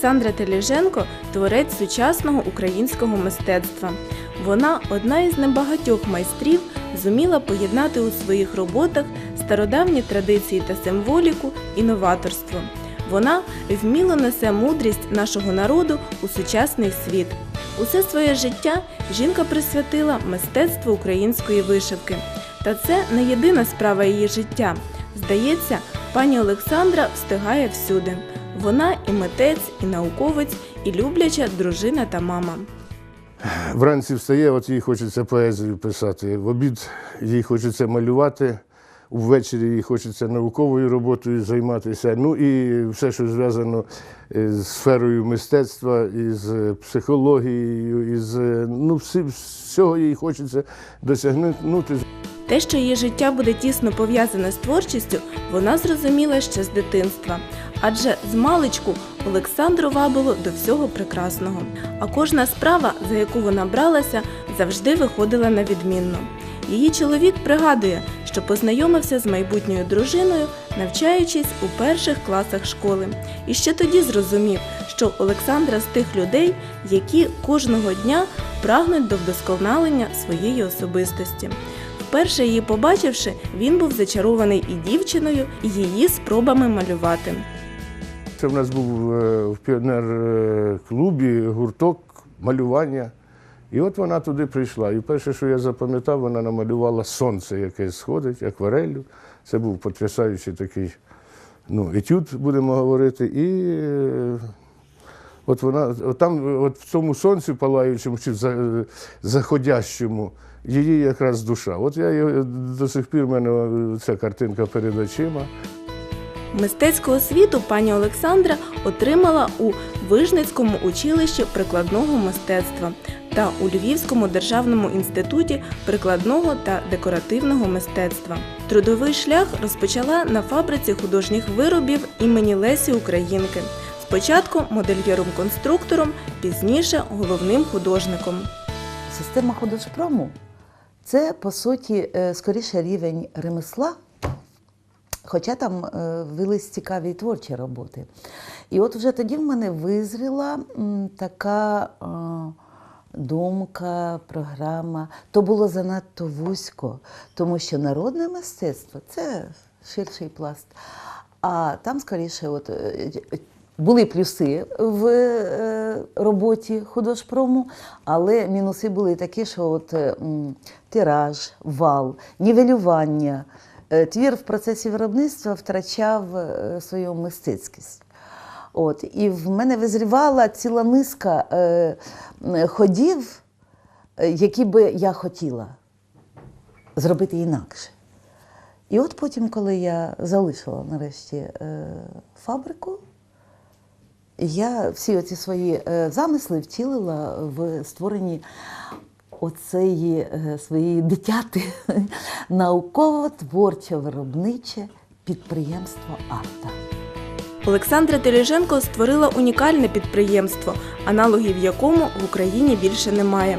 Олександра Теліженко творець сучасного українського мистецтва. Вона одна із небагатьох майстрів, зуміла поєднати у своїх роботах стародавні традиції та символіку і. Вона вміло несе мудрість нашого народу у сучасний світ. Усе своє життя жінка присвятила мистецтву української вишивки. Та це не єдина справа її життя. Здається, пані Олександра встигає всюди. Вона і митець, і науковець, і любляча дружина та мама. Вранці встає, от їй хочеться поезію писати. В обід їй хочеться малювати, ввечері їй хочеться науковою роботою займатися. Ну і все, що зв'язано е, з сферою мистецтва, із психологією, із ну, всі, всього їй хочеться досягнути. Те, що її життя буде тісно пов'язане з творчістю, вона зрозуміла ще з дитинства. Адже з маличку Олександру вабило до всього прекрасного. А кожна справа, за яку вона бралася, завжди виходила на відмінно. Її чоловік пригадує, що познайомився з майбутньою дружиною, навчаючись у перших класах школи. І ще тоді зрозумів, що Олександра з тих людей, які кожного дня прагнуть до вдосконалення своєї особистості. Вперше її побачивши, він був зачарований і дівчиною, і її спробами малювати. Це в нас був е, в піонер-клубі гурток малювання. І от вона туди прийшла. І перше, що я запам'ятав, вона намалювала сонце, яке сходить, аквареллю. Це був потрясаючий такий ну, етюд, будемо говорити. І е, от вона, от там, от в цьому сонці палаючому чи заходящому, її якраз душа. От я до сих пір в мене ця картинка перед очима. Мистецьку освіту пані Олександра отримала у Вижницькому училищі прикладного мистецтва та у Львівському державному інституті прикладного та декоративного мистецтва. Трудовий шлях розпочала на фабриці художніх виробів імені Лесі Українки. Спочатку модельєром-конструктором, пізніше головним художником. Система художпрому це, по суті, е, скоріше рівень ремесла, хоча там е, велись цікаві творчі роботи. І от вже тоді в мене визріла така е, думка, програма. То було занадто вузько, тому що народне мистецтво це ширший пласт. А там скоріше, от, е, були плюси в роботі художпрому, але мінуси були такі, що от, тираж, вал, нівелювання. Е, Твір в процесі виробництва втрачав е, свою мистецькість. От, і в мене визрівала ціла низка е, ходів, е, які би я хотіла зробити інакше. І от потім, коли я залишила нарешті е, фабрику, я всі оці свої замисли втілила в створенні оцеї е, своєї дитяти науково-творчо-виробниче підприємство Арта. Олександра Теліженко створила унікальне підприємство, аналогів якому в Україні більше немає.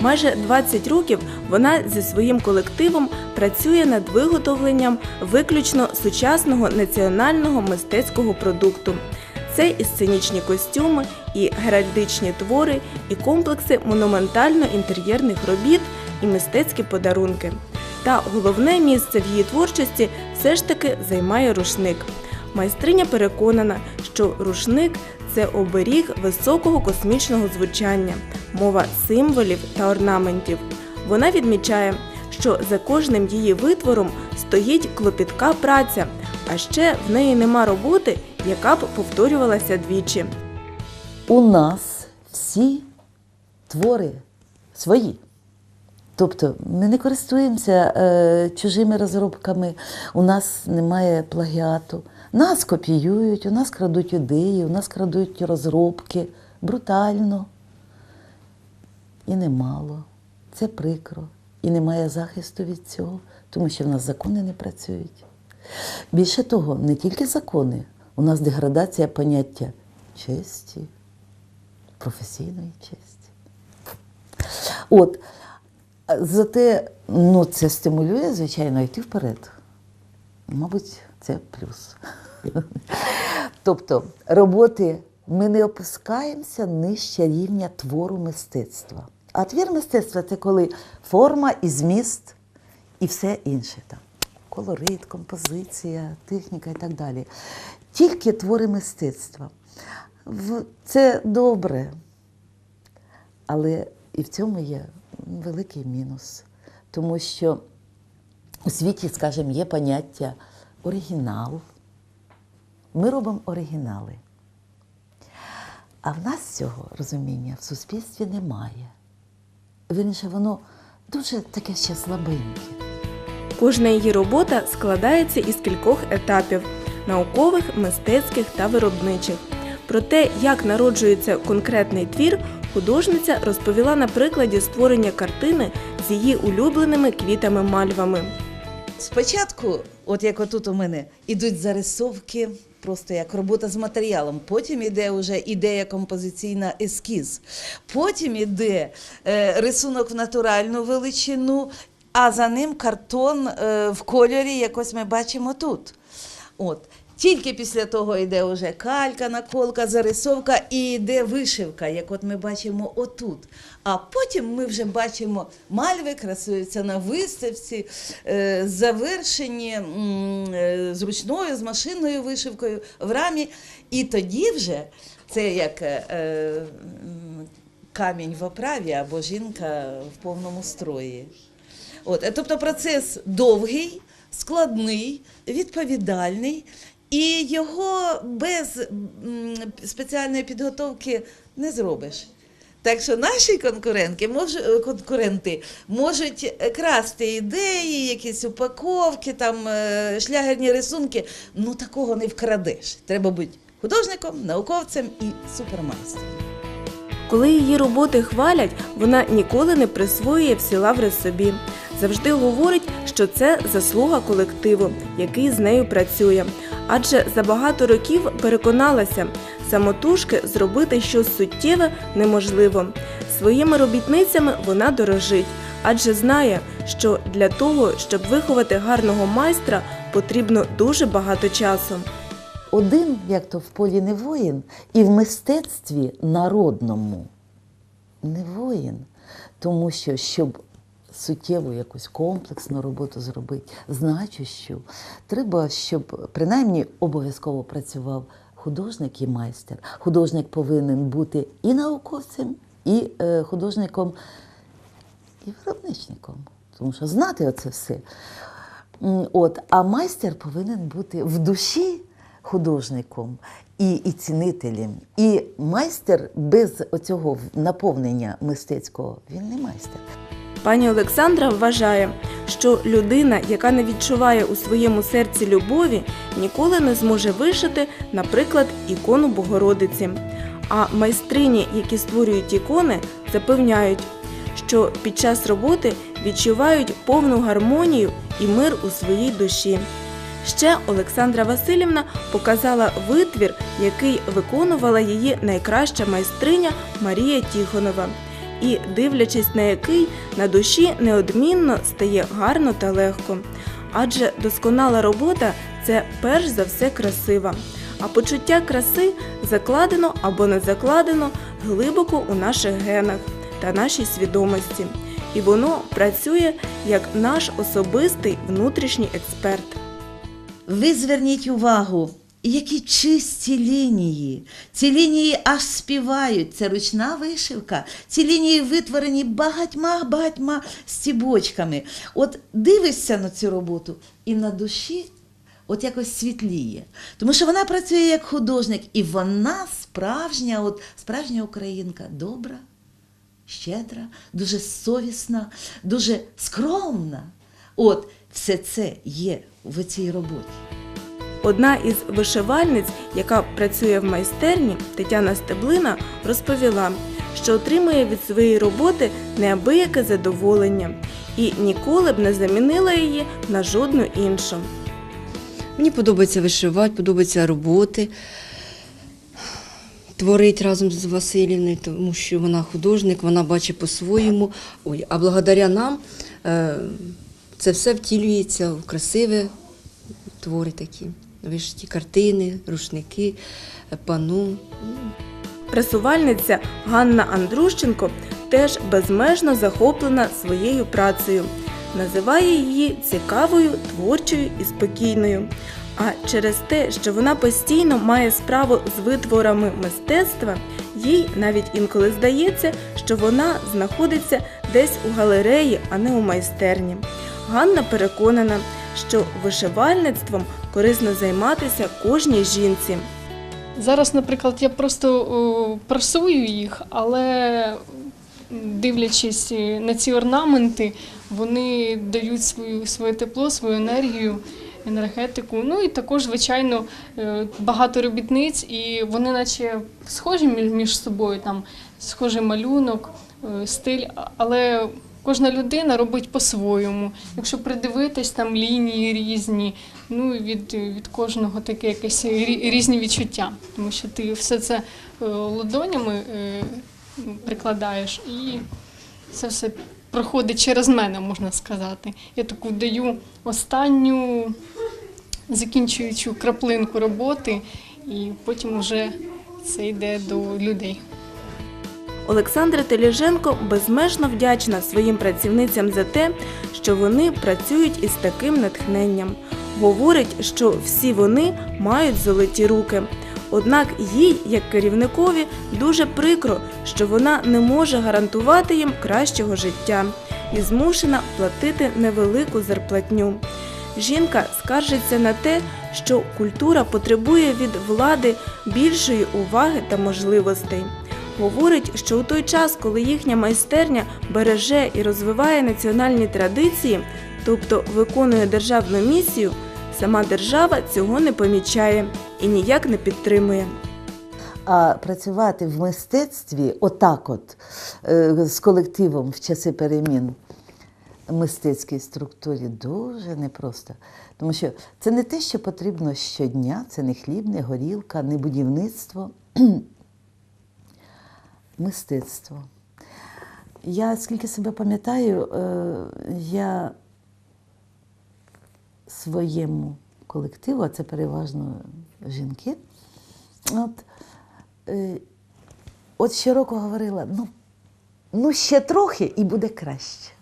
Майже 20 років вона зі своїм колективом працює над виготовленням виключно сучасного національного мистецького продукту. Це і сценічні костюми, і геральдичні твори, і комплекси монументально-інтер'єрних робіт, і мистецькі подарунки. Та головне місце в її творчості все ж таки займає рушник. Майстриня переконана, що рушник це оберіг високого космічного звучання, мова символів та орнаментів. Вона відмічає, що за кожним її витвором стоїть клопітка праця, а ще в неї нема роботи, яка б повторювалася двічі. У нас всі твори свої. Тобто ми не користуємося е, чужими розробками, у нас немає плагіату. Нас копіюють, у нас крадуть ідеї, у нас крадуть розробки брутально. І немало. Це прикро. І немає захисту від цього, тому що в нас закони не працюють. Більше того, не тільки закони, у нас деградація поняття честі, професійної честі. От, зате ну, це стимулює, звичайно, йти вперед. Мабуть, це плюс. Тобто роботи ми не опускаємося нижче рівня твору мистецтва. А твір мистецтва це коли форма і зміст, і все інше там. Колорит, композиція, техніка і так далі. Тільки твори мистецтва. Це добре. Але і в цьому є великий мінус. Тому що у світі, скажімо, є поняття оригінал. Ми робимо оригінали. А в нас цього розуміння в суспільстві немає. Вірніше, воно дуже таке ще слабеньке. Кожна її робота складається із кількох етапів наукових, мистецьких та виробничих. Про те, як народжується конкретний твір, художниця розповіла на прикладі створення картини з її улюбленими квітами-мальвами. Спочатку, от як отут у мене, ідуть зарисовки, просто як робота з матеріалом. Потім іде вже ідея композиційна ескіз. Потім іде е, рисунок в натуральну величину, а за ним картон е, в кольорі, якось ми бачимо тут. От. Тільки після того йде вже калька, наколка, зарисовка і йде вишивка, як от ми бачимо отут. А потім ми вже бачимо мальви, красуються на виставці, е, завершені е, з ручною, з машинною вишивкою в рамі. І тоді вже це як камінь в оправі або жінка в повному строї. От, е, тобто процес довгий, складний, відповідальний, і його без спеціальної підготовки не зробиш. Так що наші е, конкуренти можуть е, красти ідеї, якісь упаковки, там, е, шлягерні рисунки. Ну такого не вкрадеш. Треба бути художником, науковцем і супермайстром. Коли її роботи хвалять, вона ніколи не присвоює всі лаври собі. Завжди говорить, що це заслуга колективу, який з нею працює. Адже за багато років переконалася, самотужки зробити щось суттєве неможливо. Своїми робітницями вона дорожить, адже знає, що для того, щоб виховати гарного майстра, потрібно дуже багато часу. Один, як то в полі не воїн, і в мистецтві народному не воїн. Тому що, щоб суттєву якусь комплексну роботу зробити, значущу, треба, щоб принаймні обов'язково працював художник і майстер. Художник повинен бути і науковцем, і е, художником, і виробничником. Тому що знати оце все. От, а майстер повинен бути в душі художником і, і цінителем. І майстер без оцього наповнення мистецького він не майстер. Пані Олександра вважає, що людина, яка не відчуває у своєму серці любові, ніколи не зможе вишити, наприклад, ікону Богородиці. А майстрині, які створюють ікони, запевняють, що під час роботи відчувають повну гармонію і мир у своїй душі. Ще Олександра Васильівна показала витвір, який виконувала її найкраща майстриня Марія Тіхонова і, дивлячись на який, на душі неодмінно стає гарно та легко. Адже досконала робота це перш за все красива. А почуття краси закладено або не закладено глибоко у наших генах та нашій свідомості. І воно працює як наш особистий внутрішній експерт. Ви зверніть увагу, які чисті лінії. Ці лінії аж співають. Це ручна вишивка. Ці лінії витворені багатьма багатьма стібочками. От дивишся на цю роботу і на душі от якось світліє. Тому що вона працює як художник, і вона справжня, от справжня українка, добра, щедра, дуже совісна, дуже скромна. От все це є в цій роботі. Одна із вишивальниць, яка працює в майстерні, Тетяна Стеблина, розповіла, що отримує від своєї роботи неабияке задоволення і ніколи б не замінила її на жодну іншу. Мені подобається вишивати, подобається роботи, творити разом з Васильівною, тому що вона художник, вона бачить по-своєму. А благодаря нам е, це все втілюється в красиві твори такі. Вишиті картини, рушники, пану. Пресувальниця Ганна Андрущенко теж безмежно захоплена своєю працею. Називає її цікавою, творчою і спокійною. А через те, що вона постійно має справу з витворами мистецтва, їй навіть інколи здається, що вона знаходиться десь у галереї, а не у майстерні. Ганна переконана, що вишивальництвом корисно займатися кожній жінці. Зараз, наприклад, я просто прасую їх, але дивлячись е, на ці орнаменти, вони дають свою, своє тепло, свою енергію, енергетику. Ну і також, звичайно, е, багато робітниць, і вони наче схожі між, собою, там схожий малюнок, е, стиль, але кожна людина робить по-своєму. Якщо придивитись, там лінії різні, ну від, від кожного таке якесь різні відчуття, тому що ти все це е, ладонями е, прикладаєш і це все проходить через мене, можна сказати. Я таку даю останню закінчуючу краплинку роботи, і потім вже це йде до людей. Олександра Теліженко безмежно вдячна своїм працівницям за те, що вони працюють із таким натхненням. Говорить, що всі вони мають золоті руки. Однак їй, як керівникові, дуже прикро, що вона не може гарантувати їм кращого життя і змушена платити невелику зарплатню. Жінка скаржиться на те, що культура потребує від влади більшої уваги та можливостей. Говорить, що у той час, коли їхня майстерня береже і розвиває національні традиції, тобто виконує державну місію, сама держава цього не помічає і ніяк не підтримує. А працювати в мистецтві, отак, от е, з колективом в часи перемін мистецькій структурі дуже непросто. Тому що це не те, що потрібно щодня, це не хліб, не горілка, не будівництво. Мистецтво. Я, скільки себе пам'ятаю, е, я своєму колективу, а це переважно жінки, от, е, от щороку говорила: ну, ну ще трохи і буде краще.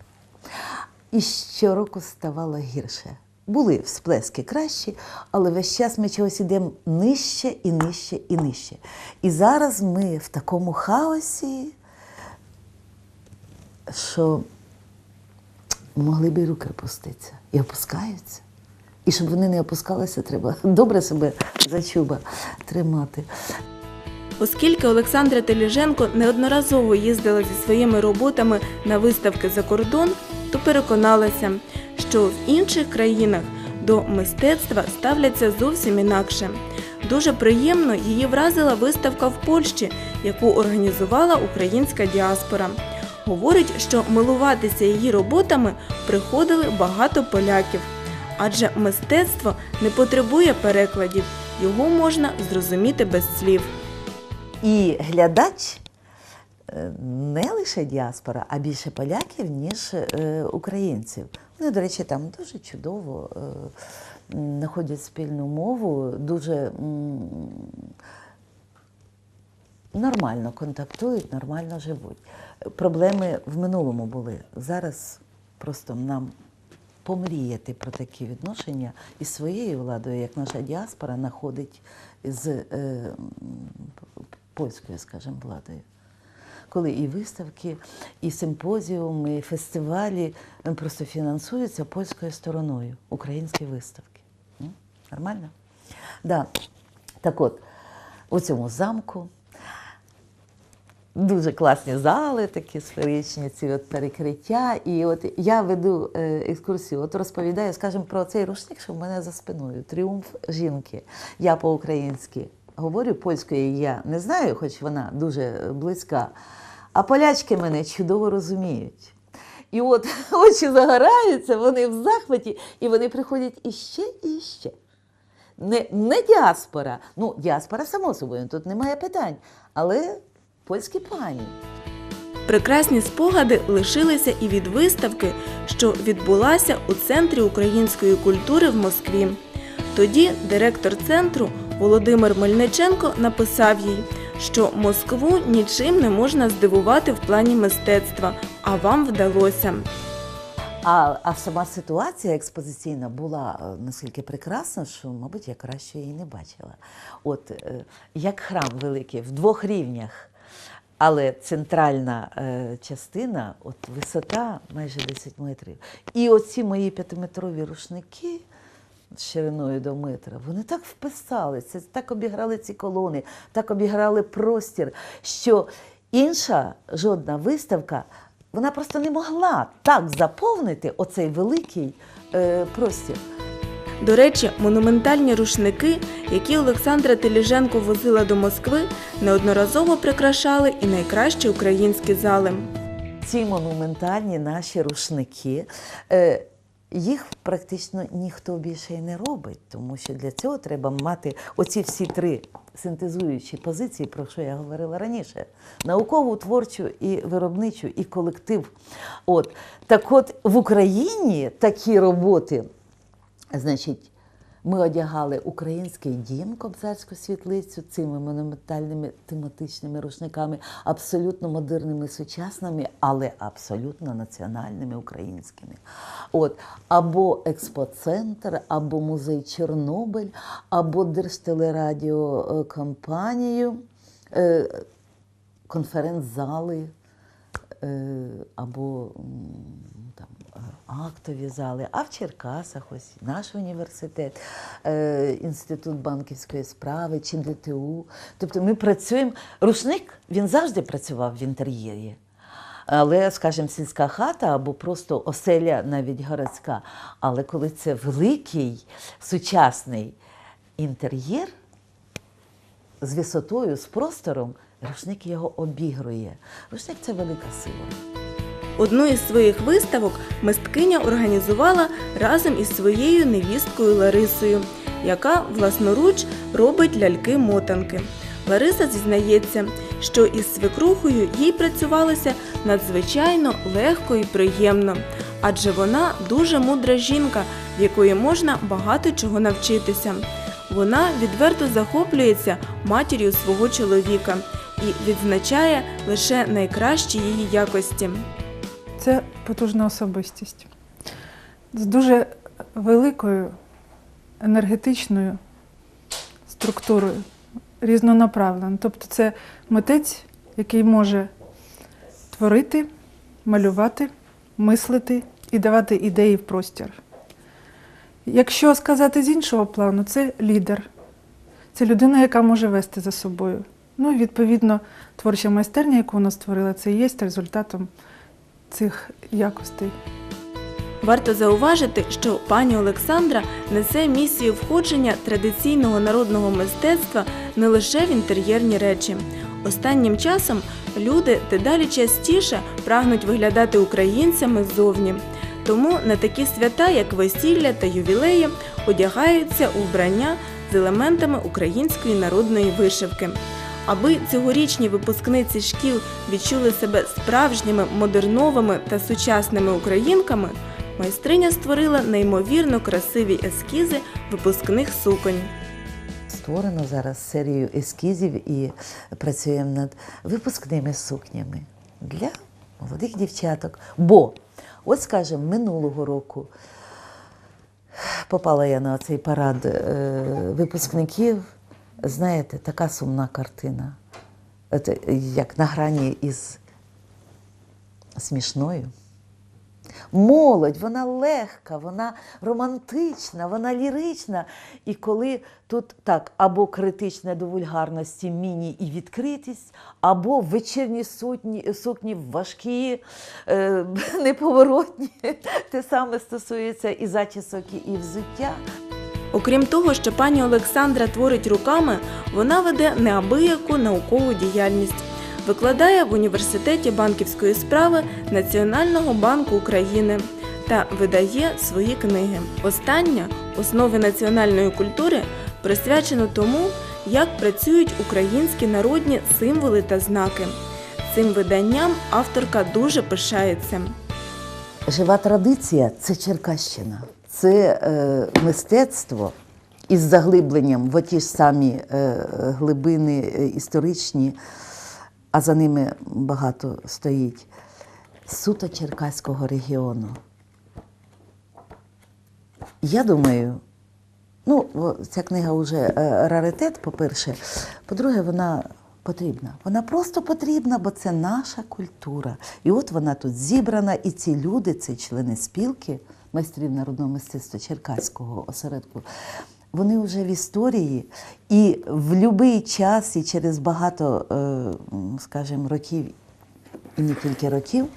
І щороку ставало гірше. Були всплески кращі, але весь час ми чогось йдемо нижче і нижче і нижче. І зараз ми в такому хаосі, що могли б і руки опуститися. І опускаються. І щоб вони не опускалися, треба добре себе за чуба тримати. Оскільки Олександра Теліженко неодноразово їздила зі своїми роботами на виставки за кордон, то переконалася, що в інших країнах до мистецтва ставляться зовсім інакше. Дуже приємно її вразила виставка в Польщі, яку організувала українська діаспора. Говорить, що милуватися її роботами приходили багато поляків, адже мистецтво не потребує перекладів, його можна зрозуміти без слів. І глядач не лише діаспора, а більше поляків, ніж е, українців. Вони, до речі, там дуже чудово е, знаходять спільну мову, дуже нормально контактують, нормально живуть. Проблеми в минулому були. Зараз просто нам помріяти про такі відношення із своєю владою, як наша діаспора знаходить з е, польською, скажімо, владою. Коли і виставки, і симпозіуми, і фестивалі е, просто фінансуються польською стороною, українські виставки. Нормально? Да. Так от, у цьому замку дуже класні зали, такі сферичні, ці от перекриття. І от я веду е, екскурсію, от розповідаю, скажімо, про цей рушник, що в мене за спиною. Тріумф жінки. Я по-українськи говорю, польської я не знаю, хоч вона дуже близька. А полячки мене чудово розуміють. І от очі загораються, вони в захваті, і вони приходять іще і іще. Не, не діаспора. Ну, діаспора, само собою, тут немає питань. Але польські пані. Прекрасні спогади лишилися і від виставки, що відбулася у Центрі української культури в Москві. Тоді директор центру Володимир Мельниченко написав їй, що Москву нічим не можна здивувати в плані мистецтва, а вам вдалося. А, а сама ситуація експозиційна була е, наскільки прекрасна, що, мабуть, я краще її не бачила. От е, як храм великий в двох рівнях. Але центральна е, частина, от висота майже 10 метрів. І оці мої п'ятиметрові рушники з шириною до метра, вони так вписалися, так обіграли ці колони, так обіграли простір, що інша жодна виставка вона просто не могла так заповнити оцей великий е, простір. До речі, монументальні рушники, які Олександра Теліженко возила до Москви, неодноразово прикрашали і найкращі українські зали. Ці монументальні наші рушники. Е, їх практично ніхто більше і не робить, тому що для цього треба мати оці всі три синтезуючі позиції, про що я говорила раніше: наукову, творчу і виробничу, і колектив. От так, от в Україні такі роботи, значить. Ми одягали український дім, кобзарську світлицю цими монументальними тематичними рушниками, абсолютно модерними, сучасними, але абсолютно національними українськими. От або експоцентр, або музей Чорнобиль, або Держтелерадіокомпанію, е, конференц-зали, е, або е, актові зали, а в Черкасах, ось наш університет, е, Інститут банківської справи чи ДТУ. Тобто ми працюємо. Рушник він завжди працював в інтер'єрі. Але, скажімо, сільська хата або просто оселя навіть городська. Але коли це великий сучасний інтер'єр з висотою, з простором, рушник його обігрує. Рушник це велика сила. Одну із своїх виставок мисткиня організувала разом із своєю невісткою Ларисою, яка власноруч робить ляльки-мотанки. Лариса зізнається, що із свекрухою їй працювалося надзвичайно легко і приємно, адже вона дуже мудра жінка, в якої можна багато чого навчитися. Вона відверто захоплюється матір'ю свого чоловіка і відзначає лише найкращі її якості. Це потужна особистість з дуже великою енергетичною структурою, різнонаправлена. Тобто це митець, який може творити, малювати, мислити і давати ідеї в простір. Якщо сказати з іншого плану, це лідер. Це людина, яка може вести за собою. Ну відповідно творча майстерня, яку вона створила, це і є результатом цих якостей. Варто зауважити, що пані Олександра несе місію входження традиційного народного мистецтва не лише в інтер'єрні речі. Останнім часом люди дедалі частіше прагнуть виглядати українцями ззовні. Тому на такі свята, як весілля та ювілеї, одягаються у вбрання з елементами української народної вишивки. Аби цьогорічні випускниці шкіл відчули себе справжніми модерновими та сучасними українками, майстриня створила неймовірно красиві ескізи випускних суконь. Створено зараз серію ескізів і працюємо над випускними сукнями для молодих дівчаток. Бо, от скажімо, минулого року попала я на цей парад е, випускників. Знаєте, така сумна картина, Це як на грані із смішною. Молодь, вона легка, вона романтична, вона лірична. І коли тут так, або критичне до вульгарності міні і відкритість, або вечірні сутні, сукні важкі, е, неповоротні. Те саме стосується і зачісок, і взуття. Окрім того, що пані Олександра творить руками, вона веде неабияку наукову діяльність. Викладає в університеті банківської справи Національного банку України та видає свої книги. Остання основи національної культури присвячено тому, як працюють українські народні символи та знаки. Цим виданням авторка дуже пишається. Жива традиція це Черкащина, це е, мистецтво із заглибленням в оті ж самі е, глибини е, історичні, а за ними багато стоїть суто Черкаського регіону. Я думаю, ну, ця книга вже е, раритет, по-перше. По-друге, вона потрібна. Вона просто потрібна, бо це наша культура. І от вона тут зібрана, і ці люди, це члени спілки майстрів народного мистецтва Черкаського осередку. Вони вже в історії, і в будь-який час, і через багато, е, скажімо, років і не тільки років,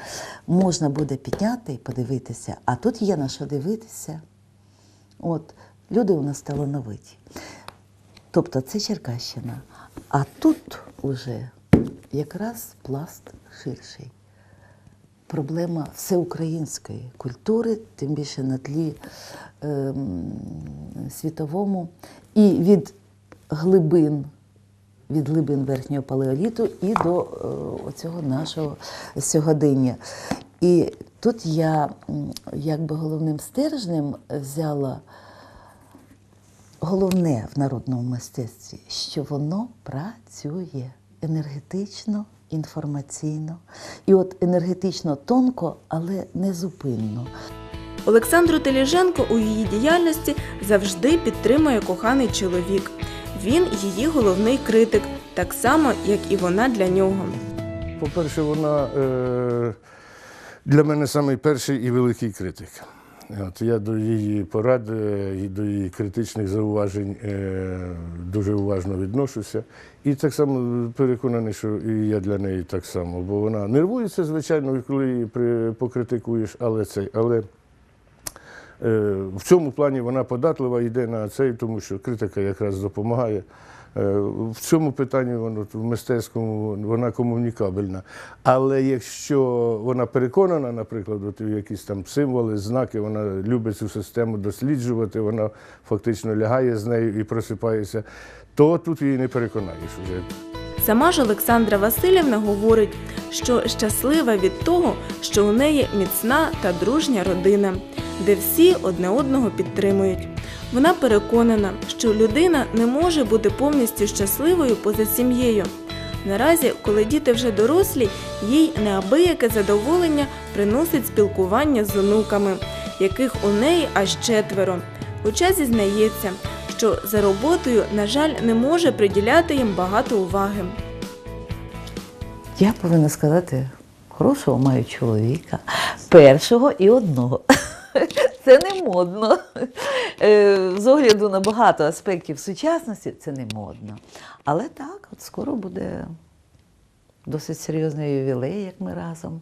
можна буде підняти і подивитися. А тут є на що дивитися. От, люди у нас талановиті. Тобто це Черкащина. А тут уже якраз пласт ширший. Проблема всеукраїнської культури, тим більше на тлі ем, світовому, і від глибин, від глибин верхнього палеоліту і до е, цього нашого сьогодення. І тут я якби головним стержнем взяла головне в народному мистецтві, що воно працює енергетично, інформаційно. І от енергетично тонко, але незупинно. Олександру Теліженко у її діяльності завжди підтримує коханий чоловік. Він її головний критик, так само, як і вона для нього. По-перше, вона е, для мене самий перший і великий критик. От, я до її порад е, і до її критичних зауважень е, дуже уважно відношуся. І так само переконаний, що і я для неї так само. Бо вона нервується, звичайно, коли її покритикуєш, але цей. Але Е, В цьому плані вона податлива йде на цей, тому що критика якраз допомагає. Е, В цьому питанні воно в мистецькому вона комунікабельна. Але якщо вона переконана, наприклад, от якісь там символи, знаки, вона любить цю систему досліджувати, вона фактично лягає з нею і просипається, то тут її не переконаєш уже. Сама ж Олександра Васильівна говорить, що щаслива від того, що у неї міцна та дружня родина, де всі одне одного підтримують. Вона переконана, що людина не може бути повністю щасливою поза сім'єю. Наразі, коли діти вже дорослі, їй неабияке задоволення приносить спілкування з онуками, яких у неї аж четверо. Хоча зізнається, що за роботою, на жаль, не може приділяти їм багато уваги. Я повинна сказати, хорошого маю чоловіка, першого і одного. Це не модно. Е, З огляду на багато аспектів сучасності це не модно. Але так, от скоро буде досить серйозний ювілей, як ми разом.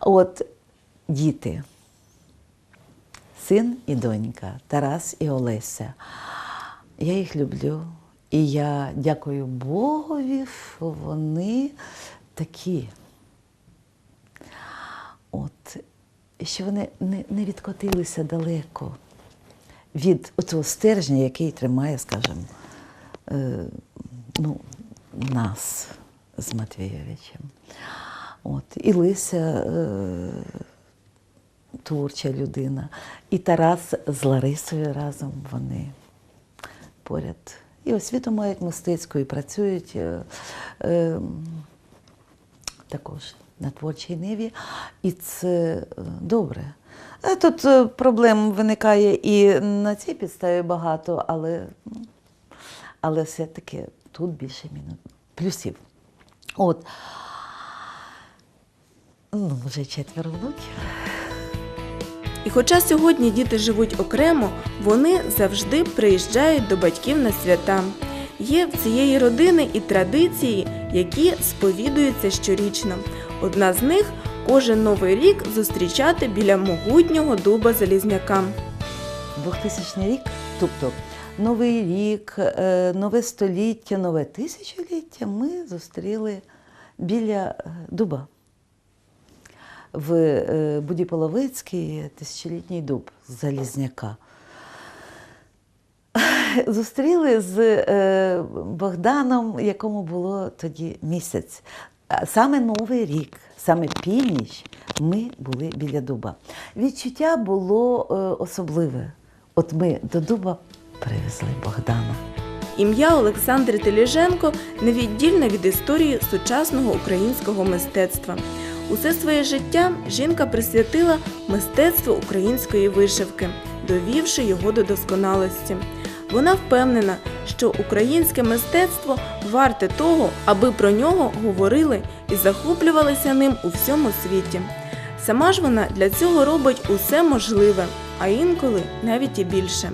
От діти, син і донька, Тарас і Олеся. Я їх люблю. І я дякую Богові, що вони такі. От, що вони не, не відкотилися далеко від цього стержня, який тримає, скажімо, е, ну, нас з Матвійовичем. От, і Лися е, творча людина, і Тарас з Ларисою разом вони поряд. І освіту мають мистецьку, і працюють е, е, також на творчій ниві. І це е, добре. Е, Тут е, проблем виникає і на цій підставі багато, але, ну, але все-таки тут більше мінус, плюсів. От. Ну, вже четверо внуків. І хоча сьогодні діти живуть окремо, вони завжди приїжджають до батьків на свята. Є в цієї родини і традиції, які сповідуються щорічно. Одна з них кожен новий рік зустрічати біля могутнього дуба Залізняка. 2000 рік, тобто Новий рік, е, нове століття, нове тисячоліття ми зустріли біля е, дуба. В е, Буді Половицький тисячолітній дуб Залізняка. Зустріли з Богданом, якому було тоді місяць. А Саме Новий рік, саме північ, ми були біля дуба. Відчуття було е, особливе. От ми до дуба привезли Богдана. Ім'я Олександри Теліженко невіддільне від історії сучасного українського мистецтва. Усе своє життя жінка присвятила мистецтву української вишивки, довівши його до досконалості. Вона впевнена, що українське мистецтво варте того, аби про нього говорили і захоплювалися ним у всьому світі. Сама ж вона для цього робить усе можливе, а інколи навіть і більше.